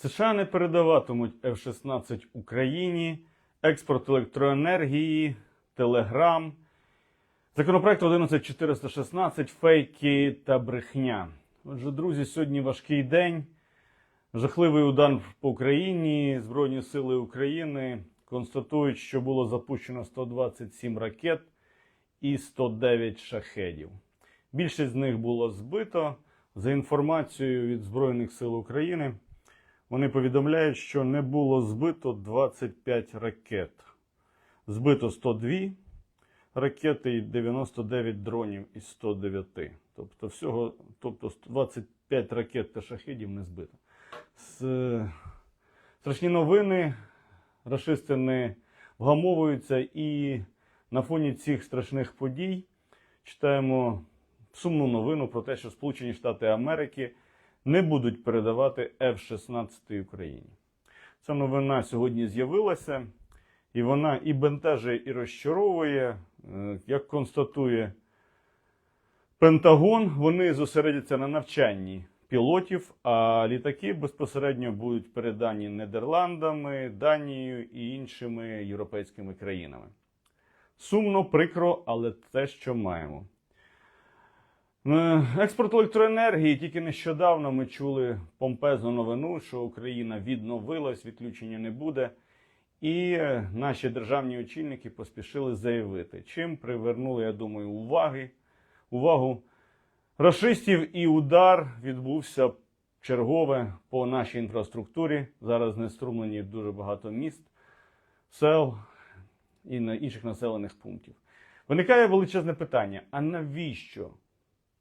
США не передаватимуть F-16 Україні, експорт електроенергії, Телеграм, законопроект 11416, фейки та брехня. Отже, друзі, сьогодні важкий день. Жахливий удар по Україні. Збройні сили України констатують, що було запущено 127 ракет і 109 шахедів. Більшість з них було збито. За інформацією від Збройних сил України, вони повідомляють, що не було збито 25 ракет. Збито 102 ракети і 99 дронів із 109. Тобто, всього, тобто 25 ракет та шахедів не збито. Страшні новини. Рашисти не вгамовуються, і на фоні цих страшних подій читаємо сумну новину про те, що Сполучені Штати Америки не будуть передавати F-16 Україні. Ця новина сьогодні з'явилася, і вона і бентежить, і розчаровує. Е, Як констатує Пентагон, вони зосередяться на навчанні пілотів, а літаки безпосередньо будуть передані Нідерландами, Данією і іншими європейськими країнами. Сумно, прикро, але те, що маємо. Е, Експорт електроенергії тільки нещодавно ми чули помпезну новину, що Україна відновилась, відключення не буде. І е, наші державні очільники поспішили заявити, чим привернули, я думаю, уваги, увагу рашистів, і удар відбувся чергове по нашій інфраструктурі. Зараз знеструмлені дуже багато міст, сел і інших населених пунктів. Виникає величезне питання: а навіщо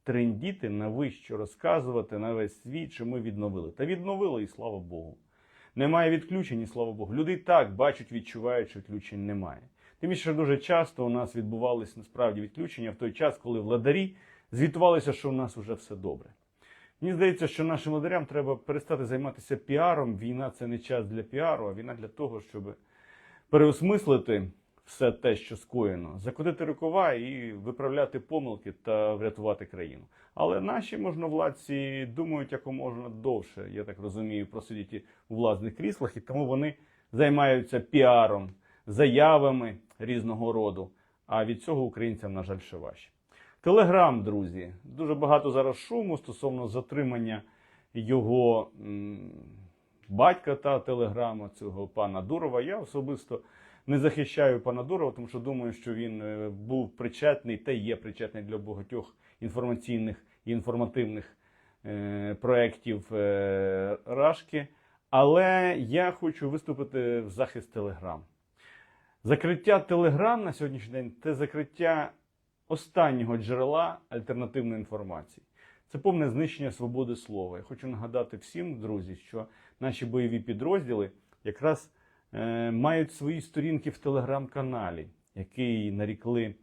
трендіти, навіщо розказувати на весь світ, що ми відновили? Та відновили, і слава Богу. Немає відключень, і слава Богу. Люди так бачать, відчувають, що відключень немає. Тим більше дуже часто у нас відбувалися насправді відключення в той час, коли владарі звітувалися, що у нас вже все добре. Мені здається, що нашим владарям треба перестати займатися піаром. Війна це не час для піару, а війна для того, щоб переосмислити все те, що скоєно, закотити рукава і виправляти помилки та врятувати країну. Але наші можновладці думають якомога довше, я так розумію, просидіти у власних кріслах, і тому вони займаються піаром, заявами різного роду. А від цього українцям, на жаль, ще важче. Телеграм, друзі, дуже багато зараз шуму стосовно затримання його м, батька та телеграма, цього пана Дурова. Я особисто не захищаю пана Дурова, тому що думаю, що він е, був причетний та є причетний для багатьох інформаційних і інформативних е, проєктів е, Рашки. Але я хочу виступити в захист Телеграм. Закриття Телеграм на сьогоднішній день це закриття останнього джерела альтернативної інформації. Це повне знищення свободи слова. Я хочу нагадати всім, друзі, що наші бойові підрозділи якраз мають свої сторінки в телеграм-каналі, який нарікли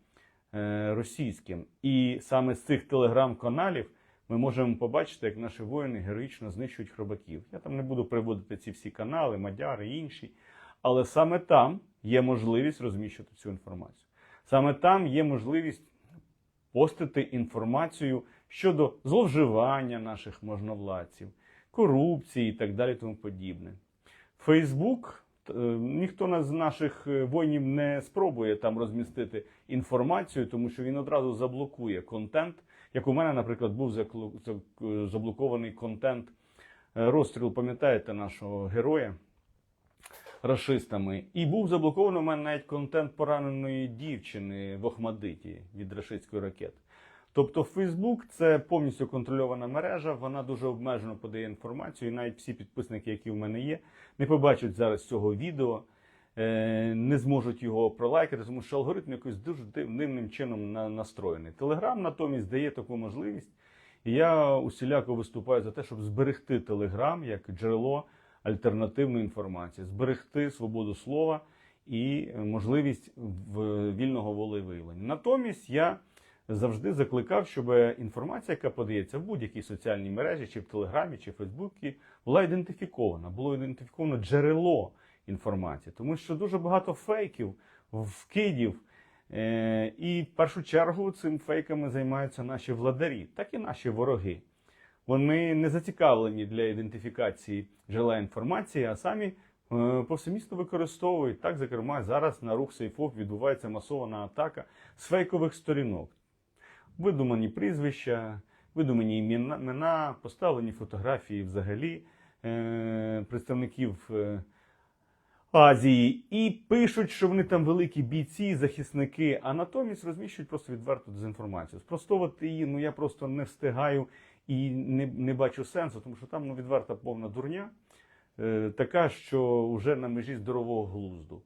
е, російським. І саме з цих телеграм-каналів ми можемо побачити, як наші воїни героїчно знищують хробаків. Я там не буду приводити ці всі канали, мадяри інші. Але саме там є можливість розміщувати цю інформацію. Саме там є можливість постити інформацію щодо зловживання наших можновладців, корупції і так далі. Тому подібне. Фейсбук е, ніхто з наших е, воїнів не спробує там розмістити інформацію, тому що він одразу заблокує контент. Як у мене, наприклад, був заклу- заблокований контент е, розстрілу, пам'ятаєте, нашого героя рашистами. І був заблокований у мене навіть контент пораненої дівчини в Охмадиті від рашистської ракети. Тобто Фейсбук це повністю контрольована мережа, вона дуже обмежено подає інформацію, і навіть всі підписники, які в мене є, не побачать зараз цього відео, е, не зможуть його пролайкати, тому що алгоритм якось дуже дивним чином настроєний. Телеграм натомість дає таку можливість. І я усіляко виступаю за те, щоб зберегти Телеграм як джерело альтернативної інформації, зберегти свободу слова і е, можливість вільного волевиявлення. Натомість я завжди закликав, щоб інформація, яка подається в будь-якій соціальній мережі, чи в Телеграмі, чи в Фейсбуці, була ідентифікована, було ідентифіковано джерело інформації, тому що дуже багато фейків, вкидів. Е, і в першу чергу цим фейками займаються наші владарі, так і наші вороги. вони не зацікавлені для ідентифікації джерела інформації, а самі е, повсемісно використовують. Так, зокрема, зараз на рух сейфов відбувається масована атака з фейкових сторінок. Видумані прізвища, видумані імена, поставлені фотографії взагалі е, представників е, Азії і пишуть, що вони там великі бійці, захисники, а натомість розміщують просто відверту дезінформацію. Спростовувати її ну я просто не встигаю і не, не бачу сенсу, тому що там ну, відверта повна дурня, е, така, що вже на межі здорового глузду.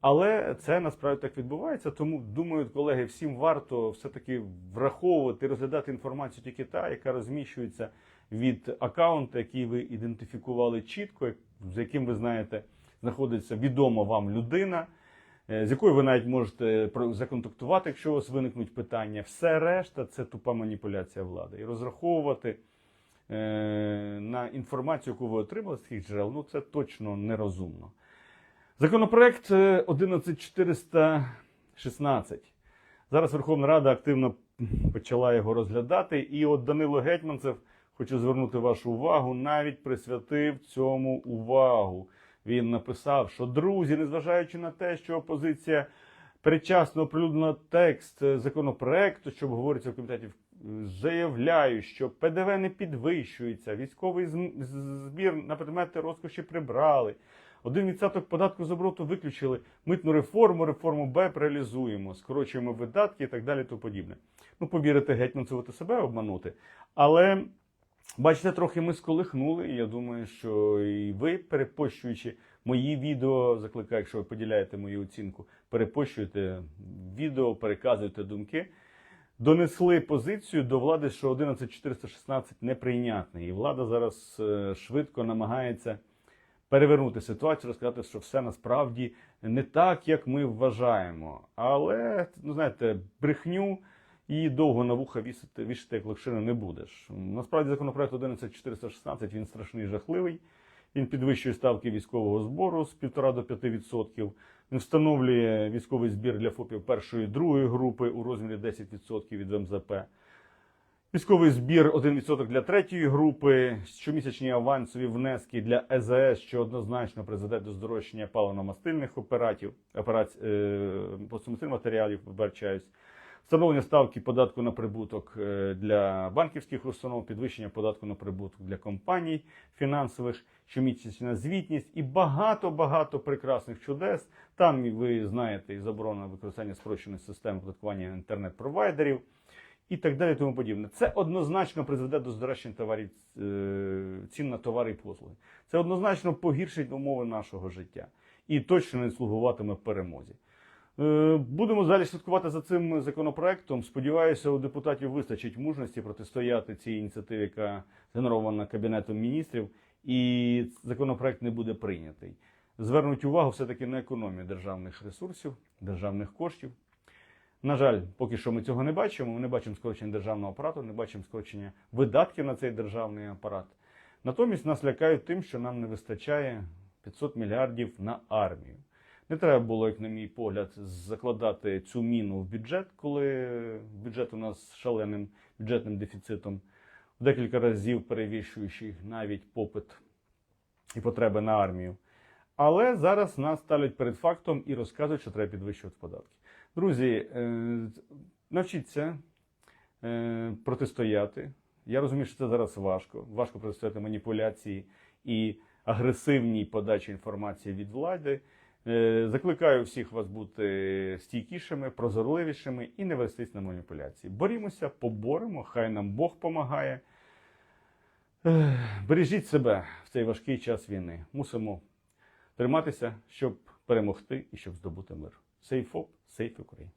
Але це насправді так відбувається. Тому думаю, колеги, всім варто все-таки враховувати, розглядати інформацію тільки та, яка розміщується від аккаунту, який ви ідентифікували чітко, з яким ви знаєте, знаходиться відома вам людина, е, з якою ви навіть можете законтактувати, якщо у вас виникнуть питання. Все решта це тупа маніпуляція влади. І розраховувати е, на інформацію, яку ви отримали з таких джерел, ну це точно нерозумно. Законопроект е, 11416. Зараз Верховна Рада активно почала його розглядати. І от Данило Гетьманцев, хочу звернути вашу увагу, навіть присвятив цьому увагу. Він написав, що друзі, незважаючи на те, що опозиція передчасно оприлюднила текст е, законопроекту, що обговорюється в комітеті, е, заявляю, що ПДВ не підвищується, військовий збір на предмети розкоші прибрали. Один відсоток податку з обороту виключили, митну реформу, реформу БЕП реалізуємо, скорочуємо видатки і так далі. тому подібне. Ну, повірити гетьманцеву та себе обманути. Але бачите, трохи ми сколихнули. І я думаю, що і ви, перепощуючи мої відео, закликаю, якщо ви поділяєте мою оцінку, перепощуєте відео, переказуєте думки. Донесли позицію до влади, що 11416 неприйнятний. І влада зараз е, швидко намагається перевернути ситуацію, розказати, що все насправді не так, як ми вважаємо. Але, ну знаєте, брехню і довго на вуха вісити, вішати як локшину не будеш. Насправді законопроект 11416 він страшний, жахливий. Він підвищує ставки військового збору з 1,5 до 5%. Він встановлює військовий збір для ФОПів першої і другої групи у розмірі 10% від МЗП. Військовий збір 1% для третьої групи, щомісячні авансові внески для ЕЗС, що однозначно призведе до здорожчання паливно-мастильних оператів, операцій, е, матеріалів, вибачаюсь. Встановлення ставки податку на прибуток е, для банківських установ, підвищення податку на прибуток для компаній фінансових, щомісячна звітність і багато-багато прекрасних чудес. Там ви знаєте і заборона використання спрощеної системи оподаткування інтернет-провайдерів і так далі, тому подібне. Це однозначно призведе до здорожчання товарів, е, цін на товари і послуги. Це однозначно погіршить умови нашого життя і точно не слугуватиме перемозі. Е, Будемо далі слідкувати за цим законопроектом. Сподіваюся, у депутатів вистачить мужності протистояти цій ініціативі, яка генерована Кабінетом міністрів, і законопроект не буде прийнятий. Звернуть увагу все-таки на економію державних ресурсів, державних коштів. На жаль, поки що ми цього не бачимо. Ми не бачимо скорочення державного апарату, не бачимо скорочення видатків на цей державний апарат. Натомість нас лякають тим, що нам не вистачає 500 мільярдів на армію. Не треба було, як на мій погляд, закладати цю міну в бюджет, коли бюджет у нас шаленим бюджетним дефіцитом, в декілька разів перевищуючи навіть попит і потреби на армію. Але зараз нас ставлять перед фактом і розказують, що треба підвищувати податки. Друзі, е, навчіться е, протистояти. Я розумію, що це зараз важко. Важко протистояти маніпуляції і агресивній подачі інформації від влади. Е, Закликаю всіх вас бути стійкішими, прозорливішими і не вестись на маніпуляції. Борімося, поборемо, хай нам Бог помагає. Бережіть себе в цей важкий час війни. Мусимо триматися, щоб перемогти і щоб здобути мир. Сейф ФОП, сейф Україна.